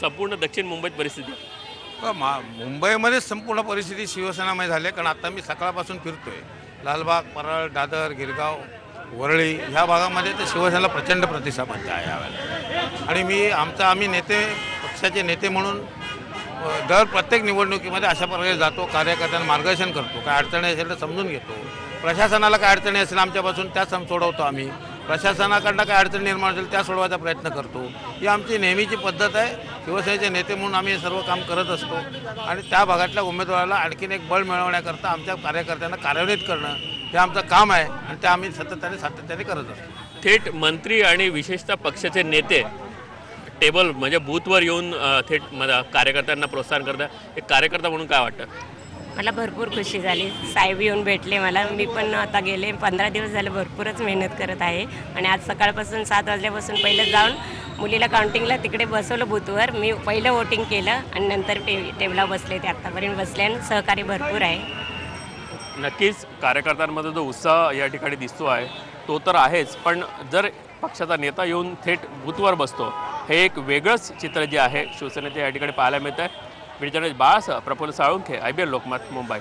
संपूर्ण दक्षिण मुंबईत परिस्थिती? मा मुंबईमध्येच संपूर्ण परिस्थिती शिवसेनामय झाली कारण आता मी सकाळपासून फिरतोय. लालबाग परळ दादर गिरगाव वरळी ह्या भागामध्ये तर शिवसेनेला प्रचंड प्रतिसाद आहे यावेळेला. आणि मी आमचा आम्ही नेते पक्षाचे नेते म्हणून दर प्रत्येक निवडणुकीमध्ये अशा प्रकारे जातो कार्यकर्त्यांना मार्गदर्शन करतो. काय अडचणी असेल तर समजून घेतो. प्रशासनाला काय अडचणी असेल आमच्यापासून त्या सम सोडवतो आम्ही. प्रशासनाकडनं काय अडचणी निर्माण असेल त्या सोडवायचा प्रयत्न करतो. ही आमची नेहमीची पद्धत आहे. शिवसेनेचे नेते म्हणून आम्ही हे सर्व काम करत असतो. आणि त्या भागातल्या उमेदवाराला आणखीन एक बळ मिळवण्याकरता आमच्या कार्यकर्त्यांना कार्यान्वित करणं हे आमचं काम आहे आणि ते आम्ही सातत्याने सातत्याने करत असतो. थेट मंत्री आणि विशेषतः पक्षाचे नेते टेबल म्हणजे बूथवर येऊन थेट मला कार्यकर्त्यांना प्रोत्साहन करतात. एक कार्यकर्ता म्हणून काय वाटतं? मला भरपूर खुशी झाली. साहेब येऊन भेटले मला. मी पण आता गेले. पंधरा दिवस झाले भरपूरच मेहनत करत आहे. आणि आज सकाळपासून सात वाजल्यापासून पहिलं जाऊन मुलीला काउंटिंगला तिकडे बसवलं बूथवर. मी पहिलं वोटिंग केलं आणि नंतर टे टेबला बसले ते आत्तापर्यंत बसले आणि सहकार्य भरपूर आहे. नक्कीच कार्यकर्त्यांमध्ये जो उत्साह या ठिकाणी दिसतो आहे तो तर आहेच. पण जर पक्षाचा नेता येऊन थेट बूथवर बसतो हे एक वेगळंच चित्र जे आहे शिवसेनेचे या ठिकाणी पाहायला मिळतं आहे Beed journalist बाळासह Prafull Salunkhe I B L Lokmat Mumbai.